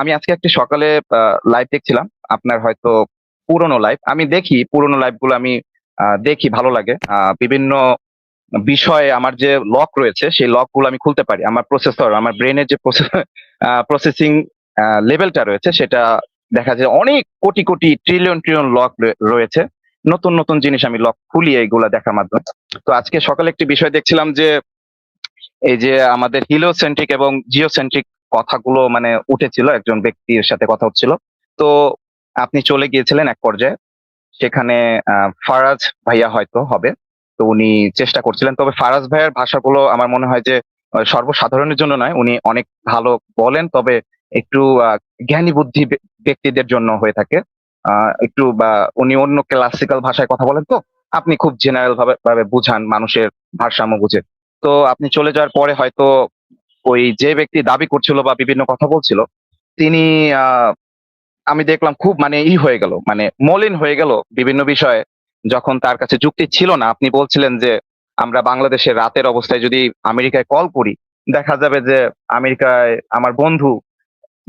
আমি আজকে একটি সকালে লাইভ দেখছিলাম। আপনার হয়তো পুরনো লাইভ আমি দেখি, পুরনো লাইভগুলো আমি দেখি, ভালো লাগে। বিভিন্ন বিষয়ে আমার যে লক রয়েছে, সেই লকগুলো আমি খুলতে পারি। আমার প্রসেসর আমার ব্রেনের যে প্রসেসিং লেভেলটা রয়েছে, সেটা দেখা যায় অনেক crore crore trillion trillion lock রয়েছে। নতুন নতুন জিনিস আমি লক খুলি এইগুলা দেখার মাধ্যমে। তো আজকে সকালে একটি বিষয় দেখছিলাম যে, এই যে আমাদের হিলিওসেন্ট্রিক এবং জিওসেন্ট্রিক কথাগুলো মানে উঠেছিল, একজন ব্যক্তির সাথে কথা হচ্ছিল। তো আপনি চলে গিয়েছিলেন এক পর্যায়ে। সেখানে ফারাজ ভাইয়া হয়তো হবে। তো উনি চেষ্টা করছিলেন। তবে ফারাজ ভাইয়ের ভাষাগুলো আমার মনে হয় যে সর্বসাধারণের জন্য নয়। উনি অনেক ভালো বলেন, তবে একটু জ্ঞানী বুদ্ধি ব্যক্তিদের জন্য হয়ে থাকে। একটু, বা, উনি অন্য ক্লাসিক্যাল ভাষায় কথা বলেন তো, আপনি খুব জেনারেল ভাবে ভাবে বুঝান মানুষের ভারসাম্য বুঝে। তো আপনি চলে যাওয়ার পরে হয়তো ওই যে ব্যক্তি দাবি করছিল বা বিভিন্ন কথা বলছিল, তিনি আমি দেখলাম খুব মানে ই হয়ে গেল মানে মলিন হয়ে গেল বিভিন্ন বিষয়ে। যখন তার কাছে যুক্তি ছিল না, আপনি বলছিলেন যে আমরা বাংলাদেশের রাতের অবস্থায় যদি আমেরিকায় কল করি, দেখা যাবে যে আমেরিকায় আমার বন্ধু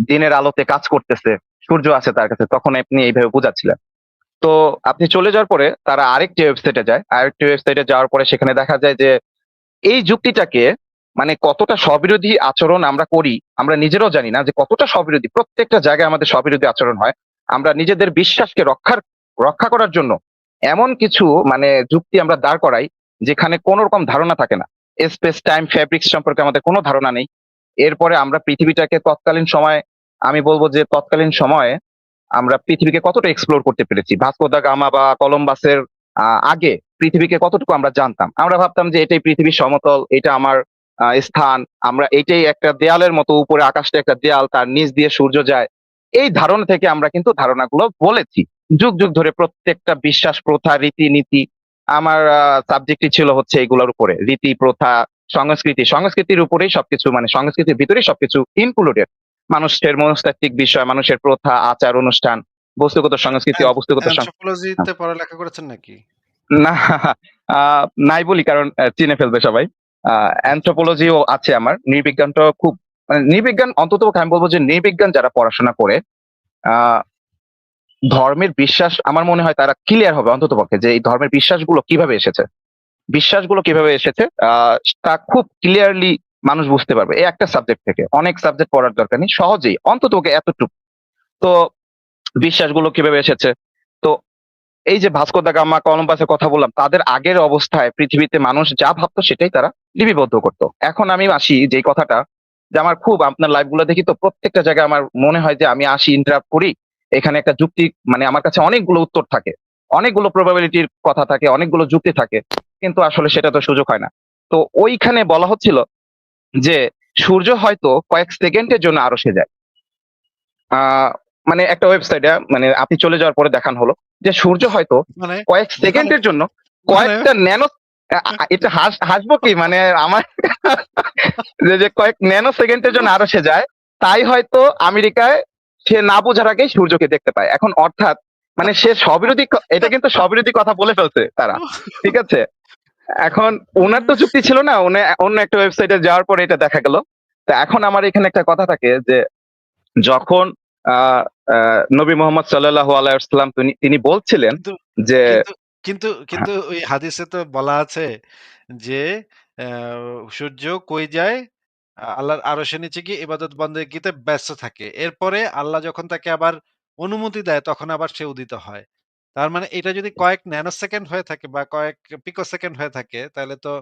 দিনের আলোতে কাজ করতেছে, সূর্য আছে তার কাছে, তখন আপনি এইভাবে বুঝাচ্ছিলেন। তো আপনি চলে যাওয়ার পরে তারা আরেকটি ওয়েবসাইটে যায়, আরেকটি ওয়েবসাইটে যাওয়ার পরে সেখানে দেখা যায় যে এই যুক্তিটাকে মানে কতটা স্ববিরোধী আচরণ আমরা করি, আমরা নিজেরাও জানি না যে কতটা স্ববিরোধী। প্রত্যেকটা জায়গায় আমাদের স্ববিরোধী আচরণ হয়। আমরা নিজেদের বিশ্বাসকে রক্ষার, রক্ষা করার জন্য এমন কিছু মানে যুক্তি আমরা দাঁড় করাই যেখানে কোনো রকম ধারণা থাকে না। স্পেস, টাইম, ফ্যাব্রিক্স সম্পর্কে আমাদের কোনো ধারণা নেই। এরপরে আমরা পৃথিবীটাকে তৎকালীন সময়, আমি বলব যে তৎকালীন সময়ে আমরা পৃথিবীকে কতটা এক্সপ্লোর করতে পেরেছি। ভাস্কো দা গামা বা কলম্বাসের আগে পৃথিবীকে কতটুকু আমরা জানতাম। আমরা ভাবতাম যে এটাই পৃথিবীর সমতল, এটা আমার স্থান। আমরা এটাই একটা দেয়ালের মতো উপরে আকাশটা একটা দেয়াল তার নিচ দিয়ে সূর্য যায়। এই ধারণা থেকে আমরা কিন্তু ধারণাগুলো বলেছি। যুগ যুগ ধরে প্রত্যেকটা বিশ্বাস প্রথা রীতিনীতি আমার সাবজেক্টই ছিল হচ্ছে এগুলোর উপরে। রীতি প্রথা সংস্কৃতি। সংস্কৃতির উপরেই সবকিছু মানে সংস্কৃতির ভিতরেই সবকিছু ইনক্লুডেড মানুষের মনস্তাত্ত্বিক বিষয় মানুষের প্রথা আচার অনুষ্ঠান বস্তুগত সংস্কৃতি অবস্তুগত সং- পড়ালেখা করেছেন নাকি? না নাই বলি কারণ চিনে ফেলবে সবাই। অ্যান্থ্রোপোলজিও আছে আমার। নৃবিজ্ঞানটা খুব মানে নৃবিজ্ঞান অন্তত আমি বলব যে নৃবিজ্ঞান যারা পড়াশোনা করে ধর্মের বিশ্বাস আমার মনে হয় তারা ক্লিয়ার হবে অন্তত পক্ষে যে এই ধর্মের বিশ্বাসগুলো কীভাবে এসেছে। বিশ্বাসগুলো কীভাবে এসেছে তা খুব ক্লিয়ারলি মানুষ বুঝতে পারবে এই একটা সাবজেক্ট থেকে। অনেক সাবজেক্ট পড়ার দরকার নেই, সহজেই, অন্তত এতটুকু। তো, বিশ্বাসগুলো কীভাবে এসেছে? এই যে ভাস্কো দা গামা কলম্বাসের কথা বললাম, তাদের আগের অবস্থায় পৃথিবীতে মানুষ যা ভাবতো সেটাই তারা লিপিবদ্ধ করতো। এখন আমি আসি যে কথাটা, যে আমার খুব আপনার লাইভগুলো দেখি তো প্রত্যেকটা জায়গায় আমার মনে হয় যে আমি আসি ইন্টারাপ্ট করি, এখানে একটা যুক্তি মানে আমার কাছে অনেকগুলো উত্তর থাকে, অনেকগুলো প্রবাবিলিটির কথা থাকে, অনেকগুলো যুক্তি থাকে, কিন্তু আসলে সেটা তো সুযোগ হয় না। তো ওইখানে বলা হচ্ছিল যে সূর্য হয়তো কয়েক সেকেন্ডের জন্য আরও সে যায়। মানে একটা ওয়েবসাইটে মানে আপনি চলে যাওয়ার পরে দেখানো হলো যে সূর্য হয়তো মানে কয়েক সেকেন্ডের জন্য কয়েকটা ন্যানো এটা হাস- হাসবো কি? মানে আমার যে- যে কয়েক ন্যানো সেকেন্ডের জন্য আরও সে যায় তাই হয়তো আমেরিকায় সে না বোঝার আগেই সূর্যকে দেখতে পায়। এখন অর্থাৎ মানে সে সবিরোধী এটা কিন্তু সবিরোধী কথা বলে ফেলছে তারা ঠিক আছে? এখন ওনার তো চুক্তি ছিল না উনি অন্য একটা ওয়েবসাইটে যাওয়ার পরে এটা দেখা গেল। তা এখন আমার এখানে একটা কথা থাকে যে যখন নবী মোহাম্মদ সাল্লাহ আলাইসাল্লাম তিনি- বলছিলেন যে কিন্তু কিন্তু কিন্তু ওই হাদিসে তো বলা আছে যে সূর্য কই যায়? আল্লাহর আরশের নিচে গিয়ে ইবাদত বন্দেগীতে ব্যস্ত থাকে। এরপরে আল্লাহ যখন তাকে আবার অনুমতি দেয় তখন আবার সে উদিত হয়। তার মানে এটা যদি কয়েক ন্যানো সেকেন্ড হয়ে থাকে বা কয়েক পিকো সেকেন্ড হয়ে থাকে তাহলে তো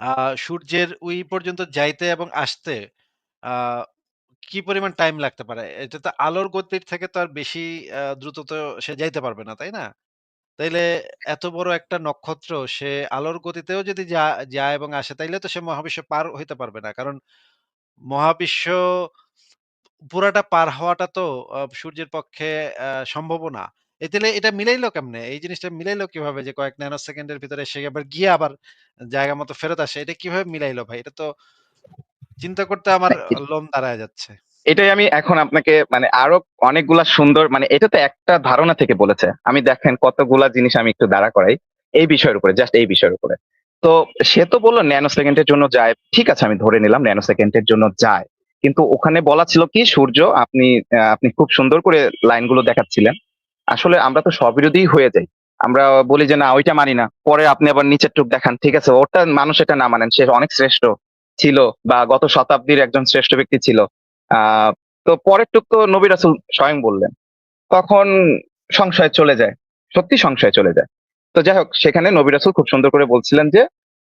আহ সূর্যের ওই পর্যন্ত যাইতে এবং আসতে আহ কি পরিমাণ টাইম লাগতে পারে? এটা তো আলোর গতির থেকে তো আর বেশি দ্রুত তো সে যাইতে পারবে না, তাই না? তাইলে এত বড় একটা নক্ষত্র সে আলোর গতিতেও যদি যায় এবং আসে, তাইলে তো সে মহাবিশ্ব পার হইতে পারবে না। কারণ মহাবিশ্ব পুরাটা পার হওয়াটা তো সূর্যের পক্ষে সম্ভব না। এ তাহলে এটা মিলাইলো কেমনে? এই জিনিসটা মিলাইলো কীভাবে যে কয়েক ন্যানো সেকেন্ডের ভিতরে সে আবার গিয়ে আবার জায়গা মতো ফেরত আসে? এটা কীভাবে মিলাইলো ভাই? এটা তো চিন্তা করতে আমার লোম দাঁড়ায় যাচ্ছে। এটাই আমি এখন আপনাকে মানে আরও অনেকগুলা সুন্দর মানে এটা তো একটা ধারণা থেকে বলেছে। আমি দেখেন কতগুলা জিনিস আমি একটু দাঁড়া করাই এই বিষয়ের উপরে জাস্ট এই বিষয়ের উপরে। তো সে তো বলল ন্যানো সেকেন্ডের জন্য যায়। ঠিক আছে আমি ধরে নিলাম ন্যানো সেকেন্ডের জন্য যায়। কিন্তু ওখানে বলা ছিল কি সূর্য আপনি আপনি খুব সুন্দর করে লাইনগুলো দেখাচ্ছিলেন। আসলে আমরা তো স্ববিরোধী হয়ে যাই। আমরা বলি যে না ওইটা মানি না। পরে আপনি আবার নিচের টুক দেখান। ঠিক আছে ওটা মানুষ এটা না মানেন সে অনেক শ্রেষ্ঠ। ছিল বা গত শতাব্দীর একজন শ্রেষ্ঠ ব্যক্তি ছিল। তো পরের টুক তো নবী রাসুল স্বয়ং বললেন। তখন সংশয় চলে যায়, সত্যি সংশয় চলে যায়। তো যাই হোক, সেখানে নবী রাসুল খুব সুন্দর করে বলছিলেন যে,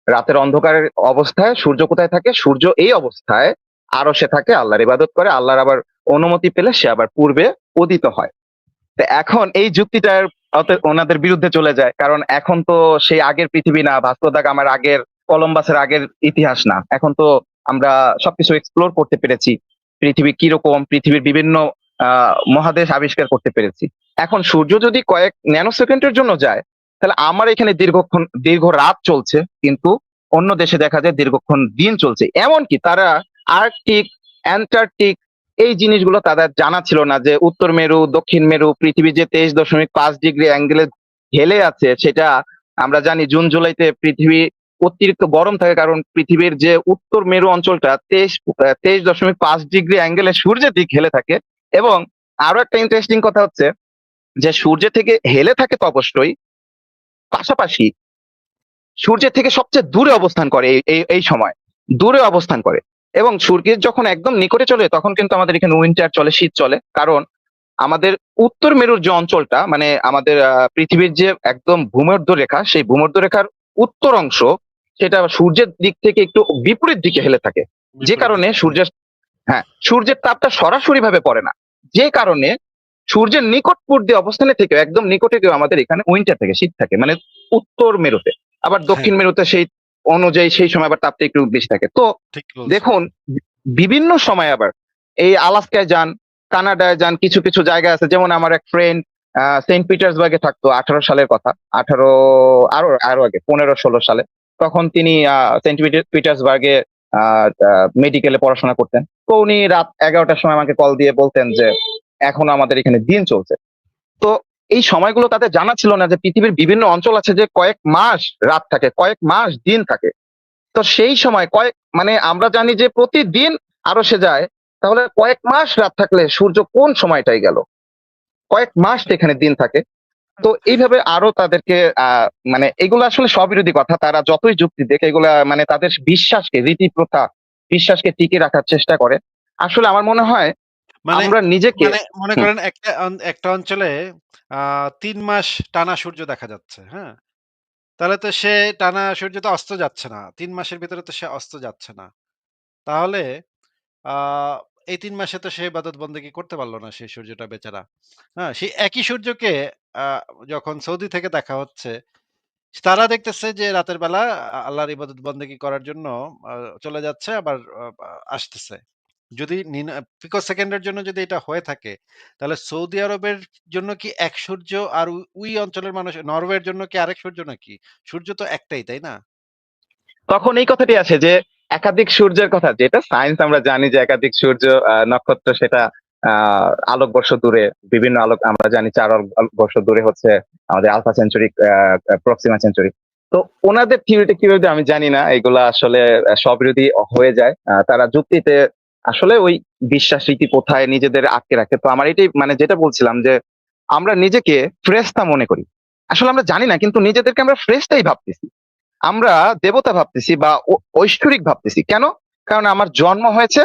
রাতের অন্ধকারের অবস্থায় সূর্য কোথায় থাকে? সূর্য এই অবস্থায়, আরও সে থাকে, আল্লাহর ইবাদত করে, আল্লাহর আবার অনুমতি পেলে সে আবার পূর্বে উদিত হয়। তো এখন এই যুক্তিটার ওনাদের বিরুদ্ধে চলে যায়, কারণ এখন তো সেই আগের পৃথিবী না ভাস্কো দা গামার আগের কলম্বাসের আগের ইতিহাস না। এখন তো আমরা সবকিছু এক্সপ্লোর করতে পেরেছি। পৃথিবী কীরকম, পৃথিবীর বিভিন্ন মহাদেশ আবিষ্কার করতে পেরেছি। এখন সূর্য যদি কয়েক ন্যানো সেকেন্ডের জন্য যায়, তাহলে আমার এখানে দীর্ঘক্ষণ, দীর্ঘ রাত চলছে, কিন্তু অন্য দেশে দেখা যায় দীর্ঘক্ষণ দিন চলছে। এমনকি তারা আর্কটিক, অ্যান্টার্কটিক এই জিনিসগুলো তাদের জানা ছিল না যে উত্তর মেরু, দক্ষিণ মেরু, পৃথিবী যে তেইশ দশমিক পাঁচ ডিগ্রি অ্যাঙ্গেলে হেলে আছে, সেটা আমরা জানি জুন, জুলাইতে পৃথিবী অতিরিক্ত গরম থাকে কারণ পৃথিবীর যে উত্তর মেরু অঞ্চলটা তেইশ তেইশ দশমিক পাঁচ ডিগ্রি অ্যাঙ্গেলে সূর্যের দিক হেলে থাকে। এবং আরও একটা ইন্টারেস্টিং কথা হচ্ছে যে সূর্য থেকে হেলে থাকে তো অবশ্যই পাশাপাশি সূর্যের থেকে সবচেয়ে দূরে অবস্থান করে এই- এই সময়, দূরে অবস্থান করে। এবং সূর্যের যখন একদম নিকটে চলে, তখন কিন্তু আমাদের এখানে উইন্টার চলে, শীত চলে। কারণ আমাদের উত্তর মেরুর যে অঞ্চলটা মানে আমাদের পৃথিবীর যে একদম ভূমধ্য রেখা সেই ভূমধ্য রেখার উত্তর অংশ সেটা সূর্যের দিক থেকে একটু বিপরীত দিকে হেলে থাকে। যে কারণে সূর্যের হ্যাঁ সূর্যের তাপটা সরাসরি ভাবে পড়ে না। যে কারণে সূর্যের নিকটবর্তী অবস্থানে থেকে একদম নিকটে কেউ আমাদের এখানে উইন্টার থেকে শীত থাকে মানে উত্তর মেরুতে। আবার দক্ষিণ মেরুতে সেই অনুযায়ী সেই সময় আবার তাপটা একটু বেশি থাকে। তো দেখুন বিভিন্ন সময় আবার এই আলাস্কায় যান কানাডায় যান কিছু কিছু জায়গা আছে। যেমন আমার এক ফ্রেন্ড সেন্ট পিটার্সবার্গে থাকতো আঠারো সালের কথা আঠারো আরও আরও আগে পনেরো ষোলো সালে। তখন তিনি সেন্ট পিটার- পিটার্সবার্গে মেডিকেলে পড়াশোনা করতেন। তো উনি রাত এগারোটার সময় আমাকে কল দিয়ে বলতেন যে, এখন আমাদের এখানে দিন চলছে। তো এই সময়গুলো তাদের জানা ছিল না যে পৃথিবীর বিভিন্ন অঞ্চল আছে যে কয়েক মাস রাত থাকে, কয়েক মাস দিন থাকে। তো সেই সময় কয়েক মানে আমরা জানি যে প্রতিদিন আরও সে যায়, তাহলে কয়েক মাস রাত থাকলে সূর্য কোন সময়টাই গেল? কয়েক মাস এখানে দিন থাকে। তো এইভাবে আরও তাদেরকে মানে এগুলো আসলে স্ববিরোধী কথা। তারা যতই যুক্তি দেখে এগুলা মানে তাদের বিশ্বাসকে রীতি প্রথা বিশ্বাসকে টিকে রাখার চেষ্টা করে। আসলে আমার মনে হয় মানে আমরা নিজেকে মানে মনে করেন একটা একটা অঞ্চলে আহ তিন মাস টানা সূর্য দেখা যাচ্ছে হ্যাঁ? তাহলে তো সে টানা সূর্য তো অস্ত যাচ্ছে না। তিন মাসের ভিতরে তো সে অস্ত যাচ্ছে না। তাহলে আহ এই তিন মাসে তো সে ইবাদত বন্দেগী করতে পারল না, সেই সূর্যটা বেচারা। হ্যাঁ সেই একই সূর্যকে যখন সৌদি থেকে দেখা হচ্ছে, তারা দেখতেছে যে রাতের বেলা আল্লাহর ইবাদত বন্দেগী করার জন্য চলে যাচ্ছে, আবার আসতেছে। যদি পিকো সেকেন্ডের জন্য যদি এটা হয়ে থাকে, তাহলে সৌদি আরবের জন্য কি এক সূর্য আর ওই- অঞ্চলের মানুষ, নরওয়ের জন্য কি আরেক সূর্য নাকি? সূর্য তো একটাই, তাই না? তখন এই কথাটি আসে যে একাধিক সূর্যের কথা যেটা সায়েন্স আমরা জানি যে একাধিক সূর্য নক্ষত্র সেটা আহ আলোকবর্ষ দূরে বিভিন্ন আলোক আমরা জানি চার আলোকবর্ষ দূরে হচ্ছে আমাদের আলফা সেঞ্চুরি প্রক্সিমা সেঞ্চুরি তো ওনাদের থিওরিতে কি বলতে আমি জানি না এগুলা আসলে আহ, স্ববিরোধী হয়ে যায় তারা যুক্তিতে আসলে ওই বিশ্বাস রীতি কোথায় নিজেদের আটকে রাখে। তো আমার এটাই মানে যেটা বলছিলাম যে আমরা নিজেকে ফ্রেশতা মনে করি। আসলে আমরা জানি না কিন্তু নিজেদেরকে আমরা ফ্রেশটাই ভাবতেছি। আমরা দেবতা ভাবতেছি বা ঐশ্বরিক ভাবতেছি। কেন? কারণ আমার জন্ম হয়েছে,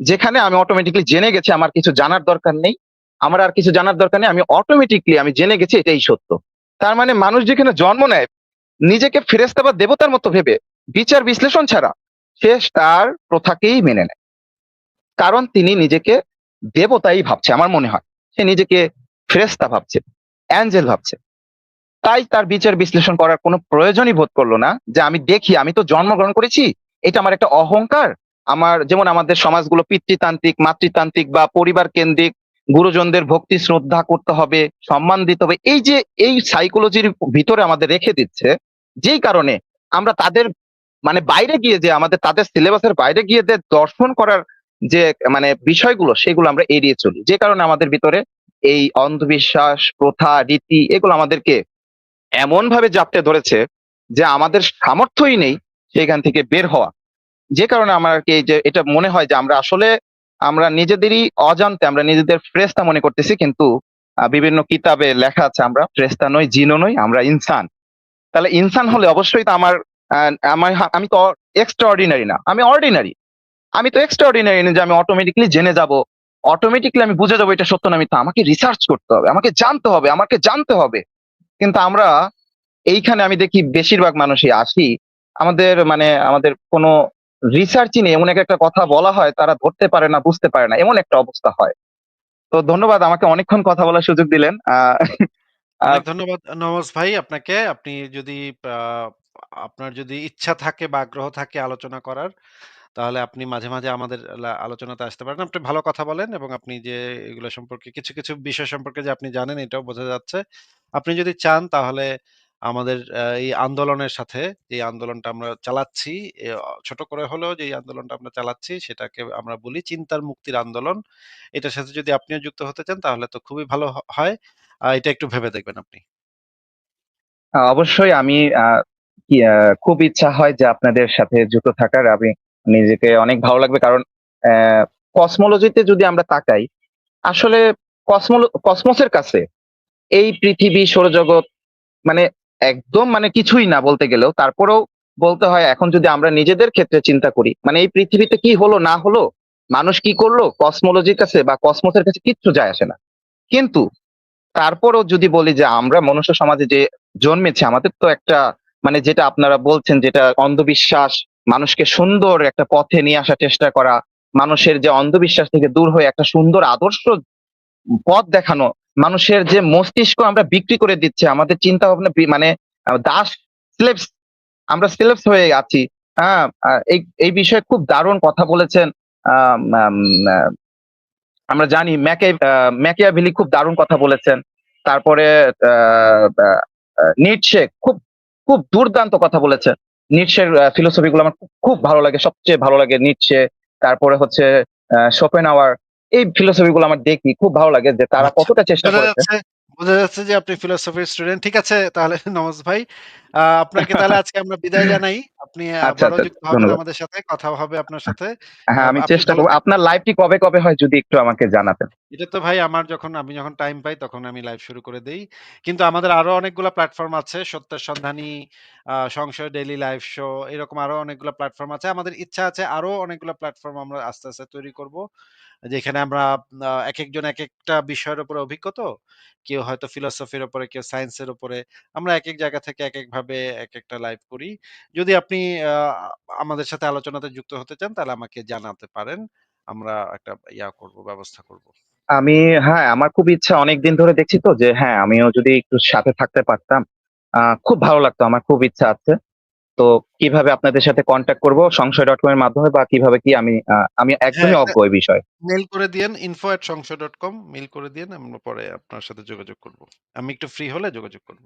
যেখানে আমি অটোমেটিকলি জেনে গেছি আমার কিছু জানার দরকার নেই। আমার আর কিছু জানার দরকার নেই, আমি অটোমেটিকলি আমি জেনে গেছি এটাই সত্য। তার মানে মানুষ যেখানে জন্ম নেয়, নিজেকে ফেরেস্তা বা দেবতার মতো ভেবে, বিচার বিশ্লেষণ ছাড়া সে তার প্রথাকেই মেনে নেয়। কারণ তিনি নিজেকে দেবতাই ভাবছে, আমার মনে হয়। সে নিজেকে ফেরেস্তা ভাবছে, অ্যাঞ্জেল ভাবছে। তাই তার বিচার বিশ্লেষণ করার কোনো প্রয়োজনই বোধ করল না যে আমি দেখি, আমি তো জন্মগ্রহণ করেছি। এটা আমার একটা অহংকার। আমার যেমন আমাদের সমাজগুলো পিতৃতান্ত্রিক, মাতৃতান্ত্রিক বা পরিবার কেন্দ্রিক, গুরুজনদের ভক্তি শ্রদ্ধা করতে হবে, সম্মান দিতে হবে, এই যে এই সাইকোলজির ভিতরে আমাদের রেখে দিচ্ছে, যেই কারণে আমরা তাদের মানে বাইরে গিয়ে যে আমাদের তাদের সিলেবাসের বাইরে গিয়ে যে দর্শন করার যে মানে বিষয়গুলো, সেগুলো আমরা এড়িয়ে চলি। যে কারণে আমাদের ভিতরে এই অন্ধবিশ্বাস, প্রথা, রীতি, এগুলো আমাদেরকে এমন ভাবে জাপটে ধরেছে যে আমাদের সামর্থ্যই নেই সেখান থেকে বের হওয়া। যে কারণে আমার কি যে এটা মনে হয় যে আমরা আসলে আমরা নিজেদেরই অজান্তে, আমরা নিজেদের ফ্রেস্তা মনে করতেছি কিন্তু বিভিন্ন কিতাবে লেখা আছে, আমরা ফ্রেস্তা নই, জিনও নই, আমরা ইনসান। তাহলে ইনসান হলে অবশ্যই তো আমার আমার আমি তো এক্সট্রা অর্ডিনারি না, আমি অর্ডিনারি আমি তো এক্সট্রা অর্ডিনারি না যে আমি অটোমেটিকলি জেনে যাব। অটোমেটিকলি আমি বুঝে যাব এটা সত্য না মিথ্যা। আমাকে রিসার্চ করতে হবে, আমাকে জানতে হবে, আমাকে জানতে হবে। কিন্তু আমরা এইখানে আমি দেখি বেশিরভাগ মানুষই আসি। আমাদের মানে আমাদের কোনো রিসার্চই নেই এমন একটা কথা বলা হয় তারা ধরতে পারে না বুঝতে পারে না এমন একটা অবস্থা হয়। তো ধন্যবাদ আমাকে অনেকক্ষণ কথা বলার সুযোগ দিলেন। ধন্যবাদ নওয়াজ ভাই আপনাকে। আপনি যদি আপনার যদি ইচ্ছা থাকে বা আগ্রহ থাকে আলোচনা করার, তাহলে আপনি মাঝে, মাঝে আমাদের আলোচনাতে আসতে পারেন। আপনি ভালো কথা বলেন এবং আপনি যে এগুলো সম্পর্কে কিছু, কিছু বিষয় সম্পর্কে যে আপনি জানেন এটাও বোঝা যাচ্ছে। আপনি যদি চান তাহলে আমাদের এই আন্দোলনের সাথে যে আন্দোলনটা আমরা চালাচ্ছি, ছোট করে হলেও যে আন্দোলনটা আমরা চালাচ্ছি সেটাকে আমরা বলি চিন্তার মুক্তির আন্দোলন। এটার সাথে যদি আপনিও যুক্ত হতে চান তাহলে তো খুবই ভালো হয়। আ এটা একটু ভেবে দেখবেন আপনি। অবশ্যই আমি খুব ইচ্ছা হয় যে আপনাদের সাথে যুক্ত থাকার আমি নিজেকে অনেক ভালো লাগবে কারণ কসমোলজিতে যদি আমরা তাকাই, আসলে কসমোলো কসমোসের কাছে এই পৃথিবী, সৌরজগৎ মানে একদম মানে কিছুই না বলতে গেলেও, তারপরেও বলতে হয় এখন যদি আমরা নিজেদের ক্ষেত্রে চিন্তা করি মানে এই পৃথিবীতে কি হলো, না হলো, মানুষ কি করল কসমোলজির কাছে বা কসমোসের কাছে কিচ্ছু যায় আসে না। কিন্তু তারপরও যদি বলি যে আমরা মনুষ্য সমাজে যে জন্মেছে, আমাদের তো একটা মানে যেটা আপনারা বলছেন যেটা অন্ধবিশ্বাস মানুষকে সুন্দর একটা পথে নিয়ে আসার চেষ্টা করা মানুষের যে অন্ধবিশ্বাস থেকে দূর হয়ে একটা সুন্দর আদর্শ পথ দেখানো মানুষের যে মস্তিষ্ক আমরা বিক্রি করে দিচ্ছে আমাদের চিন্তা ভাবনা মানে দাস স্লেভস আমরা স্লেভস হয়ে আছি। হ্যাঁ এই এই বিষয়ে খুব দারুণ কথা বলেছেন আম, আম, আমরা জানি ম্যাকে ম্যাকিয়াভেলি খুব দারুণ কথা বলেছেন। তারপরে নিটশে খুব খুব দুর্দান্ত কথা বলেছেন। নিটশের ফিলোসফি গুলো আমার খুব- ভালো লাগে সবচেয়ে ভালো লাগে নিচে তারপরে হচ্ছে শোপেন আওয়ার এই ফিলোসফি গুলো আমার দেখি খুব ভালো লাগে যে তারা আচ্ছা। কতটা চেষ্টা করেছে বোঝা যাচ্ছে যে আপনি ফিলোসফির স্টুডেন্ট। ঠিক আছে তাহলে নওয়াজ ভাই। আপনাকে তাহলে আজকে আমরা বিদায় জানাই। আপনি আচ্ছা আবারও আচ্ছা যুক্ত হবেন আমাদের সাথে। কথা হবে আপনার সাথে। হ্যাঁ আমি চেষ্টা করব। আপনার লাইভটি কবে কবে হয় যদি একটু আমাকে জানাতেন এটা তো ভাই আমার যখন আমি যখন টাইম পাই তখন আমি লাইভ শুরু করে দেই। কিন্তু আমাদের আরও অনেকগুলা প্ল্যাটফর্ম আছে। সত্যের সন্ধানী, সংশয় ডেইলি লাইভ শো এরকম আরও অনেকগুলা প্ল্যাটফর্ম আছে। আমাদের ইচ্ছা আছে আরও অনেকগুলা প্ল্যাটফর্ম আমরা আস্তে, আস্তে তৈরি করব। যেখানে আমরা এক একজন এক একটা বিষয়ের উপরে অভিজ্ঞত কেউ হয়তো ফিলোসফির উপরে, কেউ সায়েন্সের উপরে। আমরা এক এক জায়গা থেকে এক একভাবে এক একটা লাইভ করি। যদি আপনি আমাদের সাথে আলোচনাতে যুক্ত হতে চান তাহলে আমাকে জানাতে পারেন। আমরা একটা ইয়া করব, ব্যবস্থা করব। আমি হ্যাঁ আমার খুব ইচ্ছা অনেকদিন ধরে দেখছি তো যে হ্যাঁ আমিও যদি একটু সাথে থাকতে পারতাম খুব ভালো লাগতো আমার খুব ইচ্ছা আছে তো কীভাবে আপনাদের সাথে কন্ট্যাক্ট করব সংশয় ডট কম এর মাধ্যমে বা কীভাবে কি আমি আমি হ্যাঁ, একদমই একটা অজ্ঞ এই বিষয়ে মেইল করে দিয়েন কম মেল করে দিয়েন। আমরা পরে আপনার সাথে যোগাযোগ করব। আমি একটু ফ্রি হলে যোগাযোগ করব।